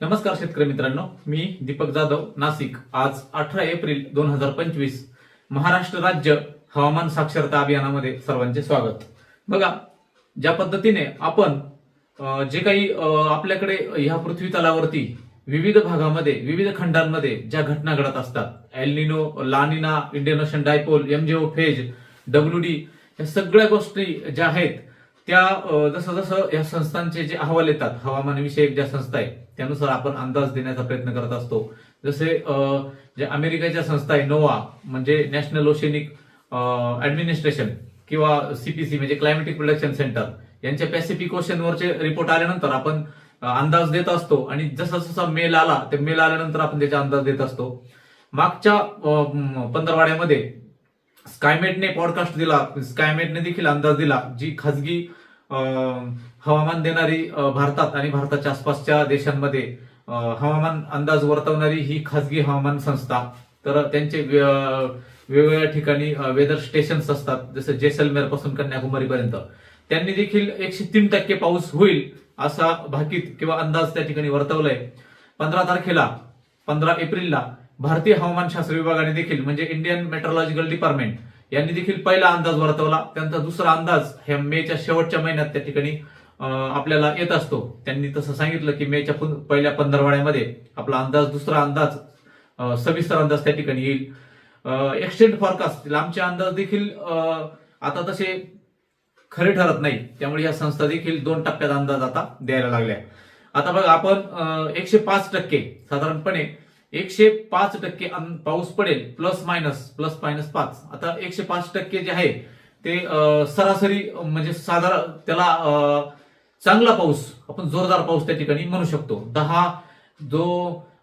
नमस्कार शेतकरी मित्रांनो मी दीपक जाधव नाशिक. आज अठरा एप्रिल दोन हजार पंचवीस महाराष्ट्र राज्य हवामान साक्षरता अभियानामध्ये सर्वांचे स्वागत. बघा ज्या पद्धतीने आपण जे काही आपल्याकडे ह्या पृथ्वी तलावरती विविध भागामध्ये विविध खंडांमध्ये ज्या घटना घडत असतात El Nino La Nina Indian ocean dipole MJO phase W D या सगळ्या गोष्टी ज्या आहेत त्या जसं जसं या संस्थांचे जे अहवाल येतात हवामानविषयक ज्या संस्था आहेत त्यानुसार आपण अंदाज देण्याचा प्रयत्न करत असतो. जसे जे अमेरिकेच्या संस्था आहे नोवा म्हणजे नॅशनल ओशेनिक ऍडमिनिस्ट्रेशन किंवा सीपीसी म्हणजे क्लायमेटिक प्रोडक्शन सेंटर यांच्या पॅसिफिक ओशनवरचे रिपोर्ट आल्यानंतर आपण अंदाज देत असतो. आणि जसा जसा मेल आला ते मेल आल्यानंतर आपण त्याचा अंदाज देत असतो. मागच्या पंधरवाड्यामध्ये स्कायमेटने पॉडकास्ट दिला स्कायमेटने देखील अंदाज दिला जी खाजगी हवामान देणारी भारतात आणि भारताच्या आसपासच्या देशांमध्ये हवामान अंदाज वर्तवणारी ही खाजगी हवामान संस्था. तर त्यांचे वेगवेगळ्या ठिकाणी वेदर स्टेशन्स असतात जसं जैसलमेरपासून कन्याकुमारी पर्यंत त्यांनी देखील एकशे तीन टक्के पाऊस होईल असा भाकीत किंवा अंदाज त्या ठिकाणी वर्तवलाय. पंधरा तारखेला पंधरा एप्रिलला भारतीय हवामानशास्त्र विभागाने देखील म्हणजे इंडियन मेट्रोलॉजिकल डिपार्टमेंट यांनी देखील पहिला अंदाज वर्तवला. त्यांचा दुसरा अंदाज ह्या मेच्या शेवटच्या महिन्यात त्या ठिकाणी आपल्याला येत असतो. त्यांनी तसं सांगितलं की मेच्या पुन- पहिल्या पंधरवाड्यामध्ये आपला अंदाज दुसरा अंदाज सविस्तर अंदाज त्या ठिकाणी येईल. एक्सटेंड फॉरकास्ट लांबचे अंदाज देखील आता तसे खरे ठरत नाही. त्यामुळे या संस्था देखील दोन टप्प्यात अंदाज आता द्यायला लागल्या. आता बघा आपण एकशे पाच टक्के साधारणपणे एकशे पाच टक्के अं, पाऊस पडेल प्लस मायनस प्लस मायनस पाच. आता एकशे पाच टक्के जे आहे ते सरासरी म्हणजे साधारण त्याला चांगला पाऊस आपण जोरदार पाऊस त्या ठिकाणी म्हणू शकतो. दहा जो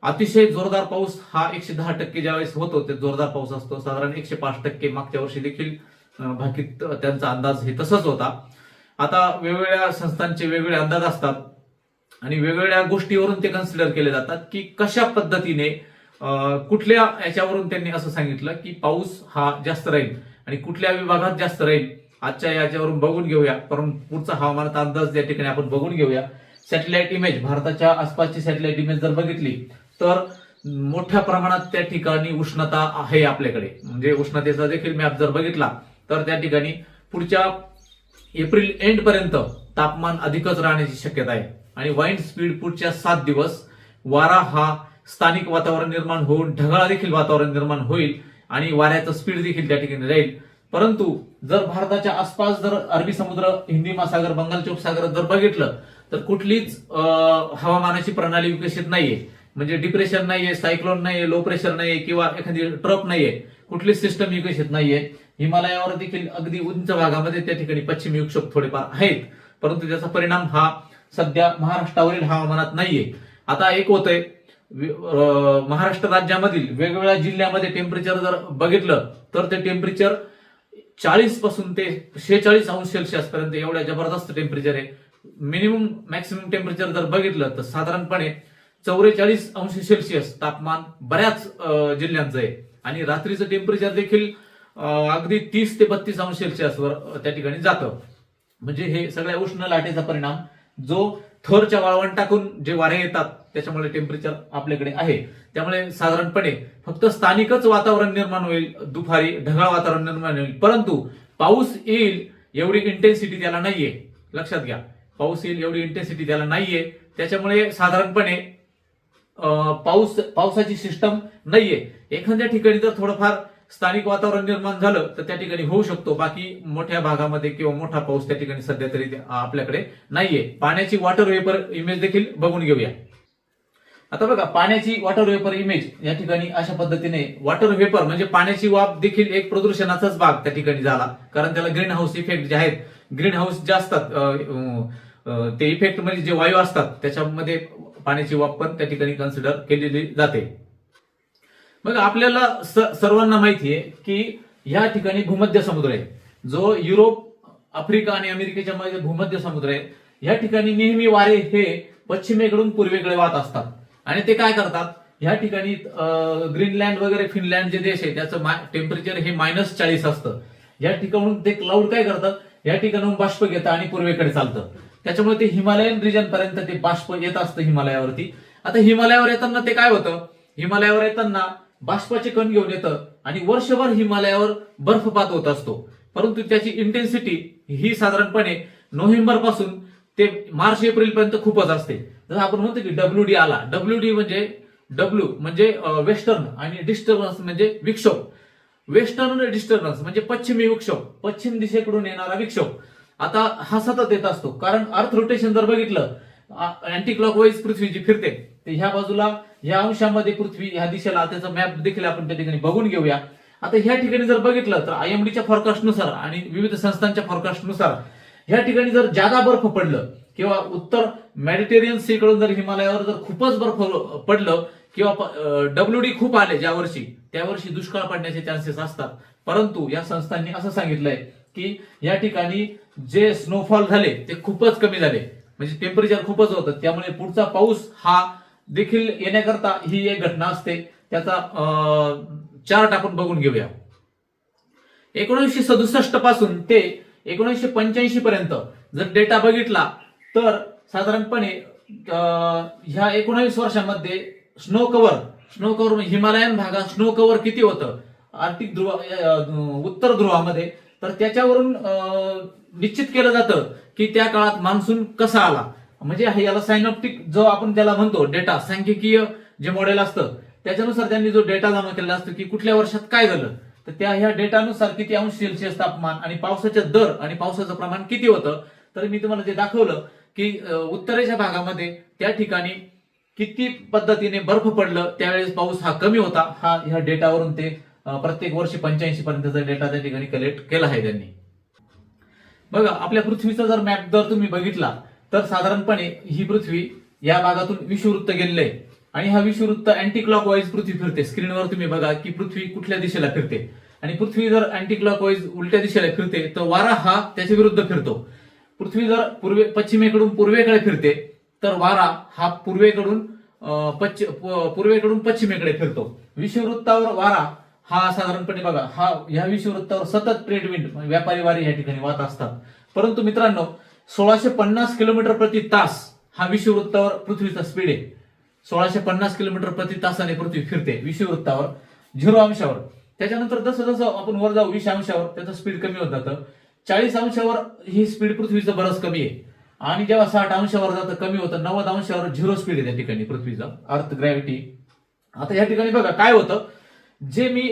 अतिशय जोरदार पाऊस हा एकशे दहा टक्के ज्यावेळेस होतो ते जोरदार पाऊस असतो. साधारण एकशे पाच टक्के मागच्या वर्षी देखील भाकीत त्यांचा अंदाज हे तसंच होता. आता वेगवेगळ्या संस्थांचे वेगवेगळे अंदाज असतात. आणि वेगवेगळ्या गोष्टीवरून ते कन्सिडर केले जातात की कशा पद्धतीने कुठल्या याच्यावरून त्यांनी असं सांगितलं की पाऊस हा जास्त राहील आणि कुठल्या विभागात जास्त राहील आजच्या याच्यावरून बघून घेऊया. परंतु पुढचा हवामानाचा अंदाज या ठिकाणी आपण बघून घेऊया सॅटेलाइट इमेज भारताच्या आसपासची सॅटेलाइट इमेज जर बघितली तर मोठ्या प्रमाणात त्या ठिकाणी उष्णता आहे आपल्याकडे. म्हणजे उष्णतेचा देखील मॅप जर बघितला तर त्या ठिकाणी पुढच्या एप्रिल एंड पर्यंत तापमान अधिकच राहण्याची शक्यता आहे. आणि वाईंड स्पीड पुढच्या सात दिवस वारा हा स्थानिक वातावरण निर्माण होऊन ढगाळा देखील वातावरण निर्माण होईल आणि वाऱ्याचं स्पीड देखील त्या ठिकाणी राहील. परंतु जर भारताच्या आसपास जर अरबी समुद्र हिंदी महासागर बंगालच्या उपसागरात जर बघितलं तर कुठलीच हवामानाची प्रणाली विकसित नाहीये. म्हणजे डिप्रेशन नाहीये सायक्लोन नाहीये लो प्रेशर नाहीये किंवा एखादी ट्रप नाहीये. कुठलीच सिस्टम विकसित नाहीये. हिमालयावर देखील अगदी उंच भागामध्ये त्या ठिकाणी पश्चिम युक्षक थोडेफार आहेत. परंतु त्याचा परिणाम हा सध्या महाराष्ट्रावरील हवामानात नाहीये. आता एक होतंय महाराष्ट्र राज्यामधील वेगवेगळ्या जिल्ह्यामध्ये टेम्परेचर जर बघितलं तर ते टेम्परेचर चाळीसपासून ते शेहेचाळीस अंश सेल्सिअस पर्यंत एवढ्या जबरदस्त टेम्परेचर आहे. मिनिमम मॅक्सिमम टेम्परेचर जर बघितलं तर साधारणपणे चौवेचाळीस अंश सेल्सिअस तापमान बऱ्याच जिल्ह्यांचं आहे. आणि रात्रीचं टेम्परेचर देखील अगदी तीस ते बत्तीस अंश सेल्सिअसवर त्या ठिकाणी जातं. म्हणजे हे सगळ्या उष्ण लाटेचा परिणाम जो थरच्या वाळवंटाकून जे वारे येतात त्याच्यामुळे टेम्परेचर आपल्याकडे आहे. त्यामुळे साधारणपणे फक्त स्थानिकच वातावरण निर्माण होईल दुपारी ढगाळ वातावरण निर्माण होईल. परंतु पाऊस येईल एवढी इंटेन्सिटी त्याला नाहीये. लक्षात घ्या. पाऊस येईल एवढी इंटेन्सिटी त्याला नाहीये. त्याच्यामुळे साधारणपणे पाऊस पावसाची सिस्टम नाहीये. एखाद्या ठिकाणी जर थोडंफार स्थानिक वातावरण निर्माण झालं तर त्या ठिकाणी होऊ शकतो. बाकी मोठ्या भागामध्ये किंवा मोठा पाऊस त्या ठिकाणी सध्या तरी आपल्याकडे नाहीये. पाण्याची वॉटर वेपर इमेज देखील बघून घेऊया. आता बघा पाण्याची वॉटर वेपर इमेज या ठिकाणी अशा पद्धतीने वॉटर वेपर म्हणजे पाण्याची वाफ देखील एक प्रदूषणाचाच भाग त्या ठिकाणी झाला. कारण त्याला ग्रीन हाऊस इफेक्ट जे आहेत ग्रीन हाऊस जे असतात ते इफेक्ट म्हणजे जे वायू असतात त्याच्यामध्ये पाण्याची वाफ पण त्या ठिकाणी कन्सिडर केलेली जाते. मग आपल्याला सर्वांना माहिती आहे की ह्या ठिकाणी भूमध्य समुद्र आहे. जो युरोप आफ्रिका आणि अमेरिकेच्या मध्ये भूमध्य समुद्र आहे या ठिकाणी नेहमी वारे हे पश्चिमेकडून पूर्वेकडे वाहत असतात. आणि ते काय करतात? या ठिकाणी ग्रीनलँड वगैरे फिनलँड जे देश आहे त्याचं टेम्परेचर हे मायनस चाळीस असतं. या ठिकाणून ते क्लाउड काय करतात या ठिकाणून बाष्प घेतं आणि पूर्वेकडे चालतं. त्याच्यामुळे ते हिमालयन रिजन पर्यंत ते बाष्प येत असतं हिमालयावरती. आता हिमालयावर येताना ते काय होतं? हिमालयावर येताना बाष्पाचे कण घेऊन येतं आणि वर्षभर हिमालयावर बर्फपात होत असतो. परंतु त्याची इंटेन्सिटी ही साधारणपणे नोव्हेंबरपासून ते मार्च एप्रिल पर्यंत खूपच असते. जसं आपण म्हणतो की डब्ल्यू डी आला. डब्ल्यू डी म्हणजे डब्ल्यू म्हणजे वेस्टर्न आणि डिस्टर्बन्स म्हणजे विक्षोभ. वेस्टर्न म्हणजे डिस्टर्बन्स म्हणजे पश्चिमी विक्षोभ. पश्चिम दिशेकडून येणारा विक्षोभ. आता हा सतत येत असतो. कारण अर्थ रोटेशन जर बघितलं अँटी क्लॉकवाईज पृथ्वी जी फिरते. ते ह्या बाजूला या अंशामध्ये पृथ्वी ह्या दिशेला त्याचा मॅप देखील आपण त्या ठिकाणी बघून घेऊया. आता ह्या ठिकाणी जर बघितलं तर आयएमडीच्या फॉरकास्टनुसार आणि विविध संस्थांच्या फॉरकास्टनुसार ह्या ठिकाणी जर जादा बर्फ पडलं किंवा उत्तर मेडिटेरियन सीकडून जर हिमालयावर जर खूपच बर्फ पडलं किंवा डब्ल्यू डी खूप आले ज्या वर्षी त्या वर्षी दुष्काळ पडण्याचे चान्सेस असतात. परंतु या संस्थांनी असं सांगितलंय की या ठिकाणी जे स्नोफॉल झाले ते खूपच कमी झाले. म्हणजे टेम्परेचर खूपच होतं. त्यामुळे पुढचा पाऊस हा देखील येण्याकरता ही एक घटना असते. त्याचा चार्ट आपण बघून घेऊया. एकोणीसशे सदुसष्टपासून ते एकोणीसशे पंच्याऐंशी पर्यंत जर डेटा बघितला तर साधारणपणे अं, ह्या एकोणावीस वर्षामध्ये snow cover snow cover Himalayan भागात स्नो कव्हर किती होतं? आर्थिक ध्रुव उत्तर ध्रुवामध्ये. तर त्याच्यावरून अं, निश्चित केलं जातं की त्या काळात मान्सून कसा आला. म्हणजे याला सायनॉप्टिक जो आपण त्याला म्हणतो डेटा सांख्यिकीय जे मॉडेल असतं त्याच्यानुसार त्यांनी जो डेटा जमा केलेला असतो की कुठल्या वर्षात काय झालं तर त्या ह्या डेटानुसार किती अंश सेल्सिअस तापमान आणि पावसाचा दर आणि पावसाचं प्रमाण किती होतं तर मी तुम्हाला ते दाखवलं की उत्तरेच्या भागामध्ये त्या ठिकाणी किती पद्धतीने बर्फ पडलं त्यावेळेस पाऊस हा कमी होता हा ह्या डेटावरून ते प्रत्येक वर्षी पंच्याऐंशी पर्यंतचा डेटा त्या ठिकाणी कलेक्ट केला आहे त्यांनी. बघा आपल्या पृथ्वीचा जर मॅप जर तुम्ही बघितला तर साधारणपणे ही पृथ्वी या भागातून विषुवृत्त गेलेलं आहे. आणि हा विषुवृत्त अँटी क्लॉक वाईज पृथ्वी फिरते. स्क्रीनवर तुम्ही बघा की पृथ्वी कुठल्या दिशेला फिरते. आणि पृथ्वी जर अँटी क्लॉक वाईज उलट्या दिशेला फिरते तर वारा हा त्याच्या विरुद्ध फिरतो. पृथ्वी जर पूर्वे पश्चिमेकडून पूर्वेकडे फिरते तर वारा हा पूर्वेकडून पश्चि- पूर्वेकडून पश्चिमेकडे फिरतो. विषुवृत्तावर वारा हा साधारणपणे बघा हा ह्या विषुवृत्तावर सतत ट्रेडविंड व्यापारी वारे या ठिकाणी वाहत असतात. परंतु मित्रांनो सोळाशे पन्नास किलोमीटर प्रति तास हा विषुववृत्तावर पृथ्वीचा स्पीड आहे. सोळाशे पन्नास किलोमीटर प्रति तासाने पृथ्वी फिरते विषुववृत्तावर झिरो अंशावर. त्याच्यानंतर जसं जसं आपण वर जाऊ वीस अंशावर त्याचं स्पीड कमी होत जातं. चाळीस अंशावर ही स्पीड पृथ्वीचं बरंच कमी आहे. आणि जेव्हा साठ अंशावर जातं कमी होतं नव्वद अंशावर झिरो स्पीड आहे त्या ठिकाणी पृथ्वीचा. अर्थ ग्रॅव्हिटी आता या ठिकाणी बघा काय होतं? जे मी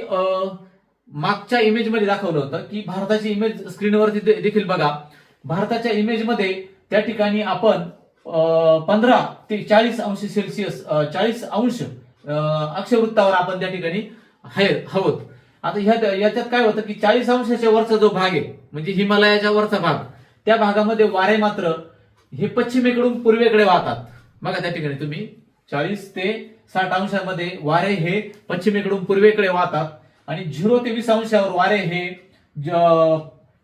मागच्या इमेजमध्ये दाखवलं होतं की भारताची इमेज स्क्रीनवरती देखील बघा. भारताच्या इमेजमध्ये त्या ठिकाणी आपण पंधरा ते चाळीस अंश सेल्सिअस चाळीस अंश अक्षवृत्तावर आपण त्या ठिकाणी आहे आहोत. आता ह्या याच्यात काय होतं की चाळीस अंशाच्या वरचा जो भाग आहे म्हणजे हिमालयाच्या वरचा भाग त्या भागामध्ये वारे मात्र हे पश्चिमेकडून पूर्वेकडे वाहतात. बघा त्या ठिकाणी तुम्ही चाळीस ते साठ अंशामध्ये वारे हे पश्चिमेकडून पूर्वेकडे वाहतात आणि झिरो ते वीस अंशावर वारे हे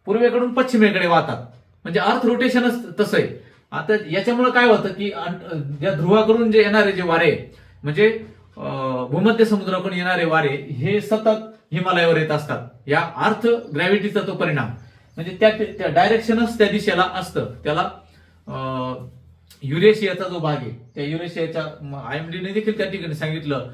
पूर्वेकडून पश्चिमेकडे वाहतात. म्हणजे अर्थ रोटेशनच तसं आहे आता याच्यामुळे काय होतं की या ध्रुवाकडून जे येणारे जे वारे म्हणजे भूमध्य समुद्राकडून येणारे वारे हे सतत हिमालयावर येत असतात. या अर्थ ग्रॅव्हिटीचा तो परिणाम. म्हणजे त्या त्या डायरेक्शनच त्या दिशेला असतं. त्याला युरेशियाचा जो भाग आहे त्या युरेशियाच्या आय एमलीने देखील त्या ठिकाणी सांगितलं.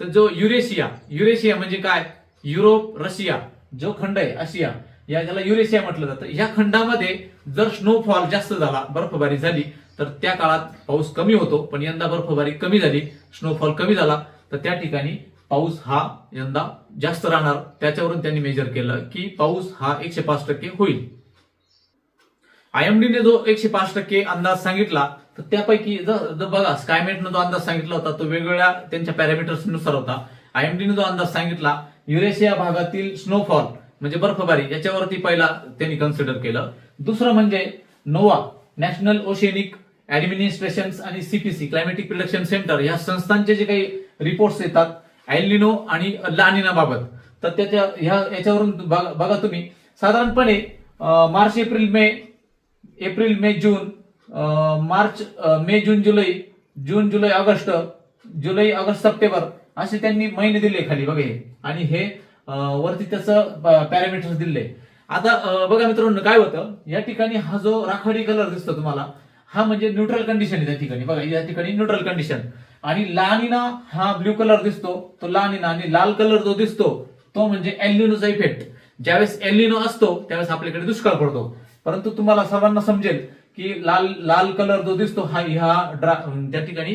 तर जो युरेशिया युरेशिया म्हणजे काय? युरोप रशिया जो खंड आहे आशिया. या ज्याला युरेशिया म्हटलं जातं. या खंडामध्ये जर स्नोफॉल जास्त झाला बर्फबारी झाली तर त्या काळात पाऊस कमी होतो पण यंदा बर्फबारी कमी झाली स्नोफॉल कमी झाला तर त्या ठिकाणी पाऊस हा यंदा जास्त राहणार. त्याच्यावरून त्यांनी मेजर केलं की पाऊस हा एकशे पाच टक्के होईल. आयएमडीने जो एकशे पाच टक्के अंदाज सांगितला तर त्यापैकी जर बघा स्कायमेटनं जो अंदाज सांगितला होता तो वेगवेगळ्या त्यांच्या पॅरामीटर्सनुसार होता. आयएमडीने जो अंदाज सांगितला युरेशिया भागातील स्नोफॉल म्हणजे बर्फबारी याच्यावरती पहिला त्यांनी कन्सिडर केलं. दुसरं म्हणजे नोवा नॅशनल ओशेनिक ऍडमिनिस्ट्रेशन आणि सीपीसी क्लायमेटिक प्रिडक्शन सेंटर या संस्थांचे जे काही रिपोर्ट्स येतात एलिनो आणि लानिनाबाबत तर त्याच्या ह्या याच्यावरून बघा बघा तुम्ही. साधारणपणे मार्च एप्रिल मे एप्रिल मे जून मार्च मे जून जुलै जून जुलै ऑगस्ट जुलै ऑगस्ट सप्टेंबर असे त्यांनी महिने दिले खाली बघा आणि हे वरती त्याचं पॅरामीटर्स दिले. आता बघा मित्रांनो काय होतं? या ठिकाणी हा जो राखाडी कलर दिसतो तुम्हाला हा म्हणजे न्यूट्रल कंडिशन आहे त्या ठिकाणी. बघा या ठिकाणी न्यूट्रल कंडिशन आणि लानिना हा ब्ल्यू कलर दिसतो. तो लानिना आणि लाल कलर जो दिसतो तो म्हणजे एल्युनोचा इफेक्ट ज्यावेळेस एल्युनो असतो त्यावेळेस आपल्याकडे दुष्काळ पडतो. परंतु तुम्हाला सर्वांना समजेल की लाल लाल कलर जो दिसतो हा ह्या ड्रा त्या ठिकाणी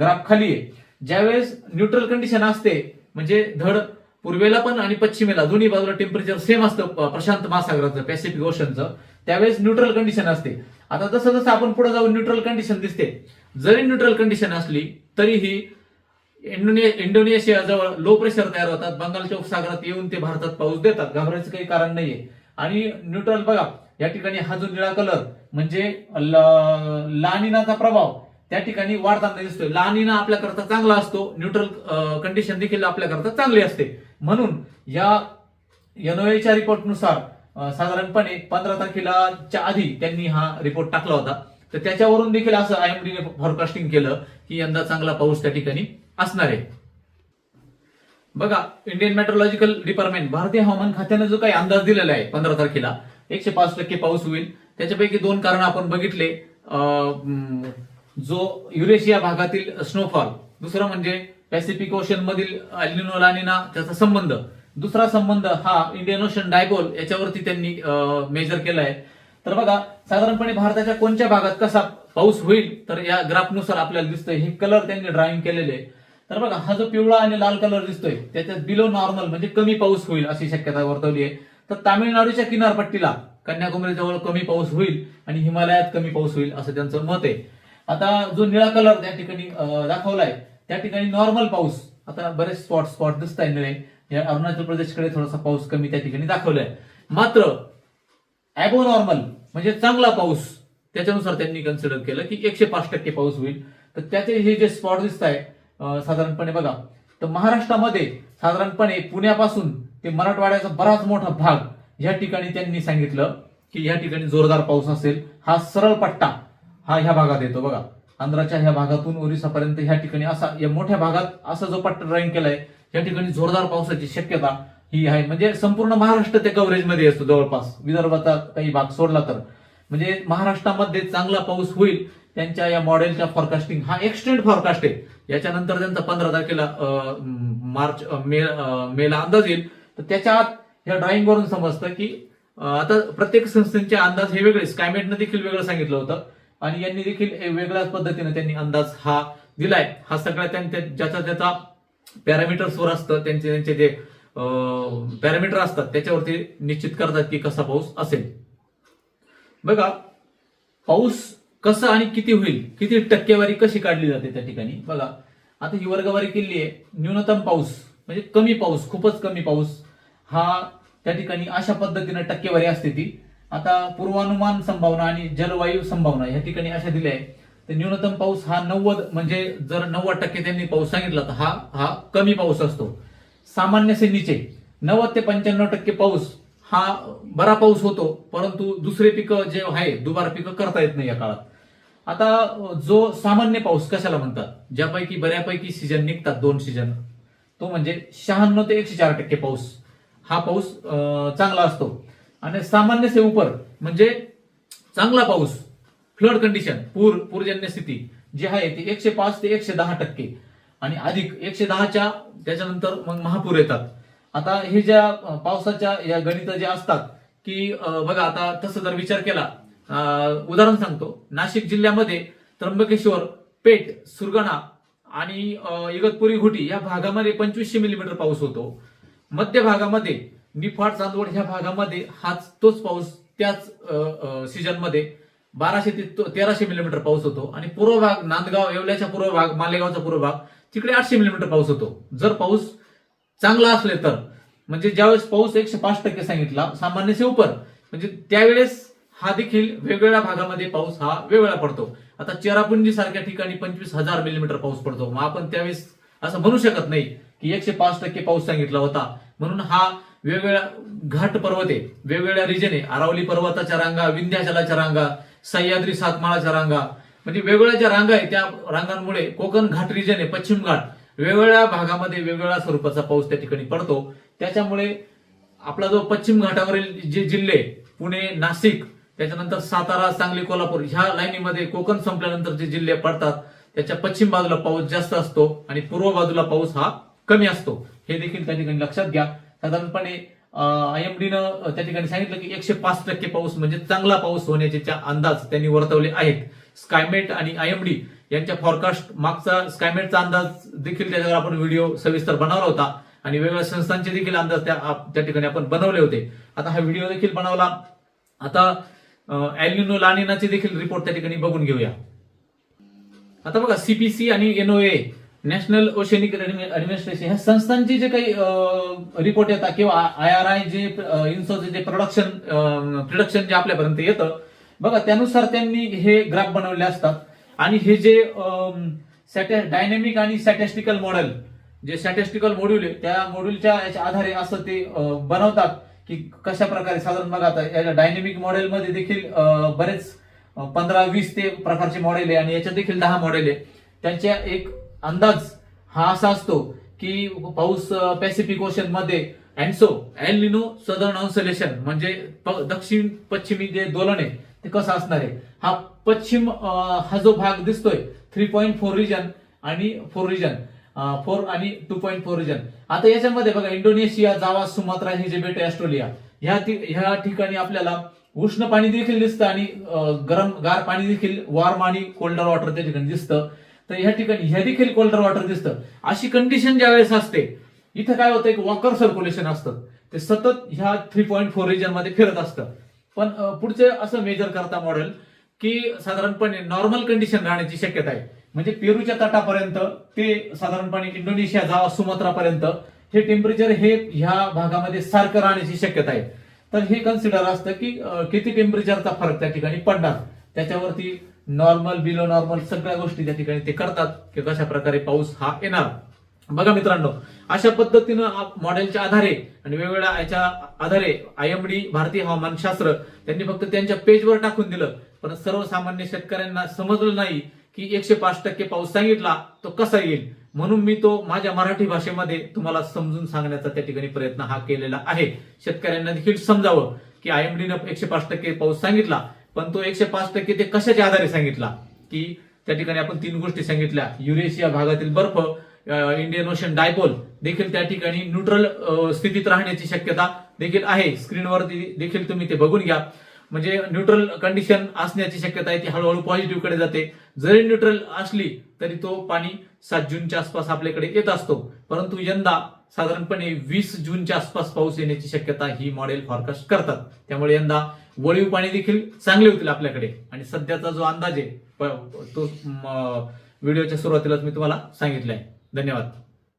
ग्राफ खाली आहे. ज्यावेळेस न्यूट्रल कंडिशन असते म्हणजे धड पूर्वेला पण आणि पश्चिमेला दोन्ही बाजूला टेम्परेचर सेम असतं प्रशांत महासागराचं पॅसिफिक ओशनचं त्यावेळेस न्यूट्रल कंडिशन असते. आता जसं जसं आपण पुढे जाऊन न्यूट्रल कंडिशन दिसते. जरी न्यूट्रल कंडिशन असली तरीही इंडोने इंडोनेशियाजवळ लो प्रेशर तयार होतात. बंगालच्या उपसागरात येऊन ते भारतात पाऊस देतात. घाबरायचं काही कारण नाहीये. आणि न्यूट्रल बघा या ठिकाणी हा जो निळा कलर म्हणजे लानिनाचा प्रभाव त्या ठिकाणी वाढताना दिसतोय. लानिना आपल्याकरता चांगला असतो. न्यूट्रल कंडिशन देखील आपल्याकरता चांगली असते. म्हणून या एनओएच्या रिपोर्टनुसार साधारणपणे पंधरा तारखेला च्या आधी त्यांनी हा रिपोर्ट टाकला होता. तर त्याच्यावरून देखील असं आयएमडीने फॉरकास्टिंग केलं की यंदा चांगला पाऊस त्या ठिकाणी असणार आहे. बघा इंडियन मेट्रोलॉजिकल डिपार्टमेंट भारतीय हवामान खात्याने जो काही अंदाज दिलेला आहे पंधरा तारखेला एकशे पाच टक्के पाऊस होईल. त्याच्यापैकी दोन कारण आपण बघितले. अं, जो युरेशिया भागातील स्नोफॉल दुसरं म्हणजे पॅसिफिक ओशन मधील अल्युनोलानिना त्याचा संबंध. दुसरा संबंध हा इंडियन ओशन डायपोल याच्यावरती त्यांनी मेजर केलाय. तर बघा साधारणपणे भारताच्या कोणत्या भागात कसा पाऊस होईल तर या ग्राफनुसार आपल्याला दिसतंय. हे कलर त्यांनी ड्रॉइंग केलेले आहे. तर बघा हा जो पिवळा आणि लाल कलर दिसतोय त्याच्यात बिलो नॉर्मल म्हणजे कमी पाऊस होईल अशी शक्यता वर्तवली आहे. तर तामिळनाडूच्या किनारपट्टीला कन्याकुमारी जवळ कमी पाऊस होईल आणि हिमालयात कमी पाऊस होईल असं त्यांचं मत आहे. आता जो निळा कलर त्या ठिकाणी दाखवलाय त्या ठिकाणी नॉर्मल पाऊस. आता बरेच स्पॉट स्पॉट दिसत आहे निळे. या अरुणाचल प्रदेशकडे थोडासा पाऊस कमी त्या ठिकाणी दाखवलाय. मात्र ॲबो नॉर्मल म्हणजे चांगला पाऊस त्याच्यानुसार त्यांनी कन्सिडर केलं की एकशे पाच टक्के पाऊस होईल. तर त्याचे हे जे स्पॉट दिसत आहे साधारणपणे बघा. तर महाराष्ट्रामध्ये साधारणपणे पुण्यापासून ते मराठवाड्याचा बराच मोठा भाग या ठिकाणी त्यांनी सांगितलं की या ठिकाणी जोरदार पाऊस असेल. हा सरळ पट्टा हा ह्या भागात येतो बघा. आंध्राच्या ह्या भागातून ओरिसापर्यंत ह्या ठिकाणी असा या मोठ्या भागात असा जो पट्टा ड्रॉइंग केलाय या ठिकाणी जोरदार पावसाची शक्यता ही आहे. म्हणजे संपूर्ण महाराष्ट्र त्या कव्हरेजमध्ये असतो जवळपास. विदर्भाचा काही भाग सोडला तर. म्हणजे महाराष्ट्रामध्ये चांगला पाऊस होईल त्यांच्या या मॉडेलच्या फॉरकास्टिंग हा एक्सटेंड फॉरकास्ट आहे. याच्यानंतर त्यांचा पंधरा तारखेला मार्च मे मेला अंदाज येईल. तर त्याच्या आत ह्या ड्रॉइंगवरून समजतं की आता प्रत्येक संस्थेचे अंदाज हे वेगळे. स्कायमेटनं देखील वेगळं सांगितलं होतं. आणि यांनी देखील वेगळ्याच पद्धतीने त्यांनी अंदाज हा दिलाय. हा सगळ्या त्यांच्या ज्याचा त्याचा पॅरामीटर्सवर असतं त्यांचे त्यांचे जे पॅरामीटर असतात त्याच्यावरती निश्चित करतात की कसा पाऊस असेल. बघा पाऊस कसं आणि किती होईल किती टक्केवारी कशी काढली जाते त्या ठिकाणी? बघा आता ही वर्गवारी केली आहे न्यूनतम पाऊस म्हणजे कमी पाऊस खूपच कमी पाऊस हा त्या ठिकाणी अशा पद्धतीने टक्केवारी असते ती. आता पूर्वानुमान संभावना आणि जलवायू संभावना या ठिकाणी अशा दिल्या आहे तर न्यूनतम पाऊस हा नव्वद म्हणजे जर नव्वद टक्के त्यांनी पाऊस सांगितला तर हा हा कमी पाऊस असतो. सामान्य से नीचे. नव्वद ते पंच्याण्णव टक्के पाऊस हा बरा पाऊस होतो परंतु दुसरे पिकं जे आहे दुबार पिकं करता येत नाही या काळात. आता जो सामान्य पाऊस कशाला म्हणतात? ज्यापैकी बऱ्यापैकी सीजन निघतात दोन सीजन. तो म्हणजे शहाण्णव ते एकशे चार टक्के पाऊस. हा पाऊस चांगला असतो. आणि सामान्य से उपर म्हणजे चांगला पाऊस फ्लड कंडिशन पूर पूरजन्य स्थिती जी आहे ती एकशे पाच ते एकशे दहा टक्के. आणि अधिक एकशे दहाच्या त्याच्यानंतर मग महापूर येतात. आता हे ज्या पावसाच्या या गणित जे असतात की बघा आता तसं जर विचार केला उदाहरण सांगतो. नाशिक जिल्ह्यामध्ये त्र्यंबकेश्वर पेठ सुरगाणा आणि इगतपुरी घोटी या भागामध्ये पंचवीसशे मिलीमीटर पाऊस होतो. मध्य भागामध्ये निफाड चांदवड ह्या भागामध्ये हाच तोच पाऊस त्याच सीजनमध्ये बाराशे ते तेराशे मिलीमीटर पाऊस होतो. आणि पूर्व भाग नांदगाव येवल्याचा पूर्व भाग मालेगावचा पूर्व भाग तिकडे आठशे मिलीमीटर पाऊस होतो. जर पाऊस चांगला असले तर. म्हणजे ज्यावेळेस पाऊस एकशे पाच टक्के सांगितला सामान्य से उपर म्हणजे त्यावेळेस हा देखील वेगवेगळ्या भागामध्ये पाऊस हा वेगवेगळा पडतो. आता चेरापुंजी सारख्या ठिकाणी पंचवीस हजार मिलीमीटर पाऊस पडतो. मग आपण त्यावेळेस असं म्हणू शकत नाही की एकशे पाच टक्के पाऊस सांगितला होता. म्हणून हा वेगवेगळ्या घाट पर्वत आहे वेगवेगळ्या रिजन आहे अरावली पर्वताच्या रांगा विंध्याचलाच्या रांगा सह्याद्री सातमाळाच्या रांगा म्हणजे वेगवेगळ्या ज्या रांगा आहे त्या रांगांमुळे कोकण घाट रिजन आहे पश्चिम घाट वेगवेगळ्या भागामध्ये वेगवेगळ्या स्वरूपाचा पाऊस त्या ठिकाणी पडतो. त्याच्यामुळे आपला जो पश्चिम घाटावरील जे जिल्हे पुणे नाशिक त्याच्यानंतर सातारा सांगली कोल्हापूर ह्या लाईनीमध्ये कोकण संपल्यानंतर जे जिल्हे पडतात त्याच्या पश्चिम बाजूला पाऊस जास्त असतो आणि पूर्व बाजूला पाऊस हा कमी असतो. हे देखील त्या ठिकाणी लक्षात घ्या. साधारणपणे आय एम डीनं त्या ठिकाणी सांगितलं की एकशे पाच टक्के पाऊस म्हणजे चांगला पाऊस होण्याचे अंदाज त्यांनी वर्तवले आहेत. स्कायमेट आणि आय एम डी यांच्या फॉरकास्ट मागचा स्कायमेटचा अंदाज देखील त्याच्यावर आपण व्हिडिओ सविस्तर बनवला होता आणि वेगवेगळ्या संस्थांचे देखील अंदाज त्या त्या ठिकाणी आपण बनवले होते. आता हा व्हिडिओ देखील बनवला. आता एल्युनो लानिनाचे देखील रिपोर्ट त्या ठिकाणी बघून घेऊया. आता बघा सीपीसी आणि एनओए नॅशनल ओशनिक ऍडमिनिस्ट्रेशन ह्या संस्थांचे जे काही रिपोर्ट येतात किंवा आय आर आय जे इन्सोचे जे प्रोडक्शन प्रोडक्शन जे आपल्यापर्यंत येतं बघा त्यानुसार त्यांनी हे ग्राफ बनवले असतात. आणि हे जे डायनेमिक आणि स्टॅटिस्टिकल मॉडेल जे स्टॅटिस्टिकल मॉड्यूल आहे त्या मॉड्यूलच्या याच्या आधारे असं ते बनवतात की कशा प्रकारे साधारण बघा आता याच्या डायनेमिक मॉडेलमध्ये देखील बरेच पंधरा वीस ते प्रकारचे मॉडेल आहे आणि याच्यात देखील दहा मॉडेल आहे. त्यांच्या एक अंदाज हा असा असतो की पाऊस पॅसिफिक ओशनमध्ये अँसो लिनो सदर्न ऑन्सलेशन म्हणजे दक्षिण पश्चिमी जे दोलन आहे ते कसं असणार आहे? हा पश्चिम हा जो भाग दिसतोय थ्री पॉईंट फोर रिजन आणि फोर रिजन फोर आणि टू पॉईंट फोर रिजन आता याच्यामध्ये बघा इंडोनेशिया जावा सुमात्रा हे जे बेट आहे ऑस्ट्रेलिया ह्या ह्या ठिकाणी आपल्याला उष्ण पाणी देखील दिसतं आणि गरम गार पाणी देखील वॉर्म आणि कोल्डर वॉटर त्या ठिकाणी दिसतं. तर ह्या ठिकाणी ह्या देखील कोल्डर वॉटर दिसतं. अशी कंडिशन ज्या वेळेस असते इथं काय होतं एक वॉकर सर्क्युलेशन असतं. ते सतत ह्या थ्री पॉईंट फोर रिजनमध्ये फिरत असतं. पण पुढचे असं मेजर करता मॉडेल की साधारणपणे नॉर्मल कंडिशन राहण्याची शक्यता आहे. म्हणजे पेरूच्या तटापर्यंत ते साधारणपणे इंडोनेशिया जावा सुमात्रापर्यंत हे टेम्परेचर हे ह्या भागामध्ये सारखं राहण्याची शक्यता आहे. तर हे कन्सिडर असतं की किती टेम्परेचरचा फरक त्या ठिकाणी पडणार. त्याच्यावरती नॉर्मल बिलो नॉर्मल सगळ्या गोष्टी त्या ठिकाणी ते करतात की कशा प्रकारे पाऊस हा येणार. बघा मित्रांनो अशा पद्धतीनं मॉडेलच्या आधारे आणि वेगवेगळ्या याच्या आधारे आयएमडी भारतीय हवामान शास्त्र त्यांनी फक्त त्यांच्या पेजवर टाकून दिलं. पण सर्वसामान्य शेतकऱ्यांना समजलं नाही की एकशे पाच टक्के पाऊस सांगितला तो कसा येईल? म्हणून मी तो माझ्या मराठी भाषेमध्ये तुम्हाला समजून सांगण्याचा त्या ठिकाणी प्रयत्न हा केलेला आहे. शेतकऱ्यांना देखील समजावं की आयएमडीनं एकशे पाच टक्के पाऊस सांगितला पण तो एकशे पाच टक्के ते कशाच्या आधारे सांगितला? की त्या ठिकाणी आपण तीन गोष्टी सांगितल्या. युरेशिया भागातील बर्फ इंडियन ओशन डायपोल देखील त्या ठिकाणी न्यूट्रल स्थितीत राहण्याची शक्यता देखील आहे. स्क्रीनवर देखील तुम्ही ते बघून घ्या. म्हणजे न्यूट्रल कंडिशन असण्याची शक्यता आहे ती हळूहळू पॉझिटिव्हकडे जाते. जरी न्यूट्रल असली तरी तो पाणी सात जूनच्या आसपास आपल्याकडे येत असतो. परंतु यंदा साधारणपणे वीस जूनच्या आसपास पाऊस येण्याची शक्यता ही मॉडेल फॉरकास्ट करतात. त्यामुळे यंदा वळीव पाणी देखील चांगले होतील आपल्याकडे. आणि सध्याचा जो अंदाज आहे तो व्हिडिओच्या सुरुवातीलाच मी तुम्हाला सांगितलाय. धन्यवाद.